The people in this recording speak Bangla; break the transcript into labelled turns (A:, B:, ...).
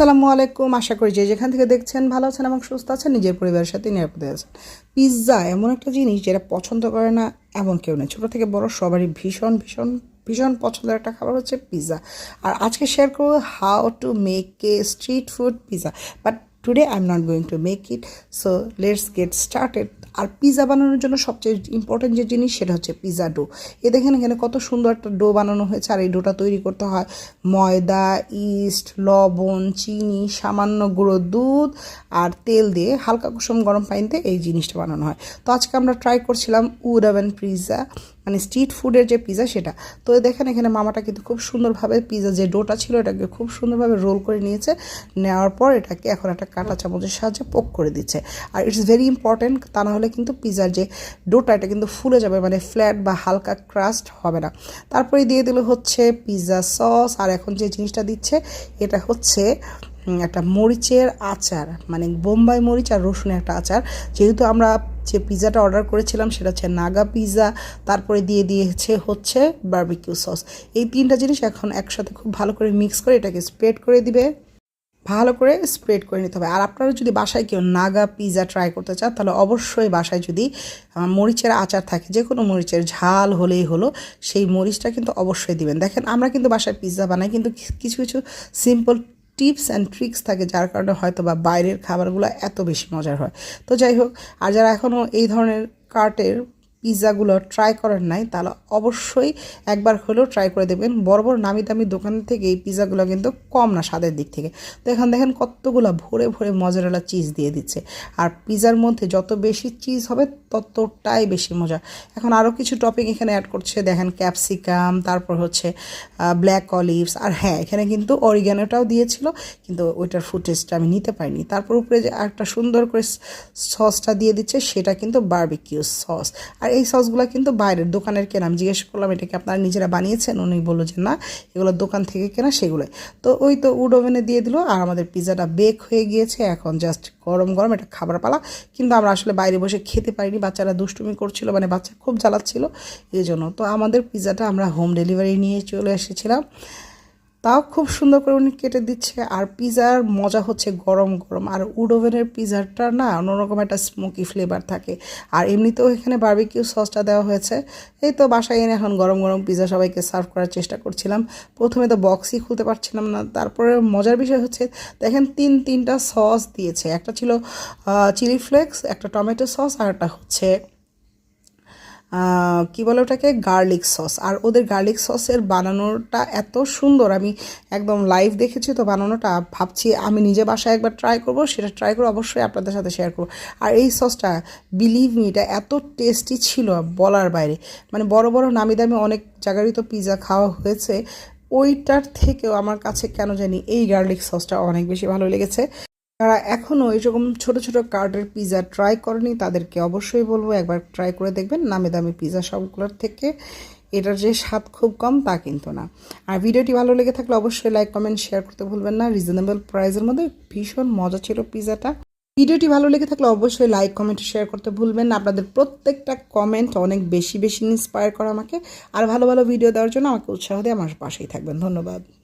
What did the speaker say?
A: আসসালামু আলাইকুম। আশা করি যে যেখান থেকে দেখছেন ভালো আছেন এবং সুস্থ আছেন, নিজের পরিবারের সাথে নিরাপদে আছেন। পিৎজা এমন একটা জিনিস যেটা পছন্দ করে না এমন কেউ নেই। ছোটো থেকে বড় সবারই ভীষণ ভীষণ ভীষণ পছন্দের একটা খাবার হচ্ছে পিৎজা। আর আজকে শেয়ার করব how to make a street food pizza but today I am not going to make it so let's get started R pizza বানানোর জন্য সবচেয়ে ইম্পর্টেন্ট যে জিনিস সেটা হচ্ছে পিজা ডো এ দেখেন এখানে কত সুন্দর একটা ডো বানানো হয়েছে, আর এই ডোটা তৈরি করতে হয় ময়দা ইস্ট লবণ, চিনি, সামান্য গুঁড়ো দুধ আর তেল দিয়ে হালকা কুসুম গরম পানিতে এই জিনিসটা বানানো হয়। তো আজকে আমরা ট্রাই করছিলাম উড ওভেন পিৎজা মানে স্ট্রিট ফুডের যে পিৎজা সেটা। তো দেখেন এখানে মামাটা কিন্তু খুব সুন্দরভাবে পিৎজা যে ডোটা ছিল, এটাকে খুব সুন্দরভাবে রোল করে নিয়েছে। নেওয়ার পর এটাকে এখন একটা কাঁটা চামচের সাহায্যে পোক করে দিচ্ছে। আর ইটস ভেরি ইম্পর্ট্যান্ট তা না হলে কিন্তু পিৎজার যে ডোটা এটা কিন্তু ফুলে যাবে মানে ফ্ল্যাট বা হালকা ক্রাস্ট হবে না। তারপরে দিয়ে দিল হচ্ছে পিৎজা সস আর এখন যে জিনিসটা দিচ্ছে, এটা হচ্ছে একটা মরিচের আচার মানে বোম্বাই মরিচ আর রসুনের একটা আচার। যেহেতু আমরা যে পিৎজাটা অর্ডার করেছিলাম সেটা হচ্ছে নাগা পিৎজা তারপরে দিয়ে দিয়েছে হচ্ছে বারবিকিউ সস। এই তিনটা জিনিস এখন একসাথে খুব ভালো করে মিক্স করে এটাকে স্প্রেড করে দিবে। ভালো করে স্প্রেড করে নিতে হবে। আর আপনারা যদি বাসায় কেউ নাগা পিৎজা ট্রাই করতে চান, তাহলে অবশ্যই বাসায় যদি মরিচের আচার থাকে যে কোনো মরিচের, ঝাল হলেই হলো, সেই মরিচটা কিন্তু অবশ্যই দিবেন। দেখেন, আমরা কিন্তু বাসায় পিৎজা বানাই, কিন্তু কিছু কিছু সিম্পল টিপস অ্যান্ড ট্রিক্স থাকে যার কারণে হয়তো বা বাইরের খাবারগুলো এত বেশি মজার হয়। তো যাই হোক, আর যারা এখনও এই ধরনের কার্টের পিৎজাগুলো ট্রাই করেন নাই, তাহলে অবশ্যই একবার হলেও ট্রাই করে দেখবেন। বড় বড় নামি দামি দোকান থেকে এই পিৎজাগুলো কিন্তু কম না স্বাদের দিক থেকে। তো এখন দেখেন কতগুলো ভরে ভরে মজারেলা চিজ দিয়ে দিচ্ছে। আর পিৎজার মধ্যে যত বেশি চিজ হবে, ততটাই বেশি মজা। এখন আরও কিছু টপিং এখানে অ্যাড করছে, দেখেন ক্যাপসিকাম তারপর হচ্ছে ব্ল্যাক অলিভস আর হ্যাঁ এখানে কিন্তু অরিগ্যানোটাও দিয়েছিল, কিন্তু ওইটার ফুটেজটা আমি নিতে পারিনি। তারপর উপরে যে একটা সুন্দর করে সসটা দিয়ে দিচ্ছে, সেটা কিন্তু বারবিকিউ সস আর এই সসগুলো কিন্তু বাইরের দোকানের কেনা। আমি জিজ্ঞেস করলাম এটাকে আপনারা নিজেরা বানিয়েছেন? উনি বলল যে, না, এগুলো দোকান থেকে কেনা সেগুলোই। তো ওই তো উড ওভেনে দিয়ে দিল আর আমাদের পিৎজাটা বেক হয়ে গিয়েছে। এখন জাস্ট গরম গরম এটা খাবার পালা। কিন্তু আমরা আসলে বাইরে বসে খেতে পারিনি। বাচ্চারা দুষ্টুমি করছিল মানে বাচ্চা খুব জ্বালাচ্ছিল। এই জন্য তো আমাদের পিৎজাটা আমরা হোম ডেলিভারি নিয়ে চলে এসেছিলাম। তাও খুব সুন্দর করে উনি কেটে দিচ্ছে, আর পিৎজার মজা হচ্ছে গরম গরম। আর উড ওভেনের পিৎজাটা না অন্যরকম একটা স্মোকি ফ্লেভার থাকে। আর এমনিতেও এখানে বার্বিকিউ সসটা দেওয়া হয়েছে। এই তো বাসায় এনে এখন গরম গরম পিৎজা সবাইকে সার্ভ করার চেষ্টা করছিলাম। প্রথমে তো বক্সই খুলতে পারছিলাম না। তারপরে মজার বিষয় হচ্ছে, দেখেন তিন তিনটা সস দিয়েছে। একটা ছিল চিলি ফ্লেক্স একটা টমেটো সস আর একটা হচ্ছে কি বলে ওটাকে? Garlic sauce. আর ওদের গার্লিক সসের বানানোটা এত সুন্দর। আমি একদম লাইভ দেখেছি তো বানানোটা। ভাবছি আমি নিজে বাসায় একবার ট্রাই করব, সেটা ট্রাই করে অবশ্যই আপনাদের সাথে শেয়ার করব। আর এই সসটা বিলিভ মি এটা এত টেস্টি ছিল বলার বাইরে। মানে বড় বড় নামি দামি অনেক জায়গারই তো পিৎজা খাওয়া হয়েছে। ওইটার থেকেও আমার কাছে কেন জানি এই গার্লিক সসটা অনেক বেশি ভালো লেগেছে। যারা এখনও এরকম ছোট ছোট কার্ডের পিৎজা ট্রাই করেনি, তাদেরকে অবশ্যই বলব একবার ট্রাই করে দেখবেন। নামে দামি পিৎজা সবগুলোর থেকে এটার যে স্বাদ খুব কম তা কিন্তু না। আর ভিডিওটি ভালো লেগে থাকলে অবশ্যই লাইক কমেন্ট শেয়ার করতে ভুলবেন না। রিজনেবল প্রাইসের মধ্যে ভীষণ মজা ছিল পিৎজাটা ভিডিওটি ভালো লেগে থাকলে অবশ্যই লাইক কমেন্ট শেয়ার করতে ভুলবেন না। আপনাদের প্রত্যেকটা কমেন্ট অনেক বেশি বেশি ইন্সপায়ার করে আমাকে। আর ভালো ভালো ভিডিও দেওয়ার জন্য আমাকে উৎসাহ দিয়ে আমার পাশেই থাকবেন। ধন্যবাদ।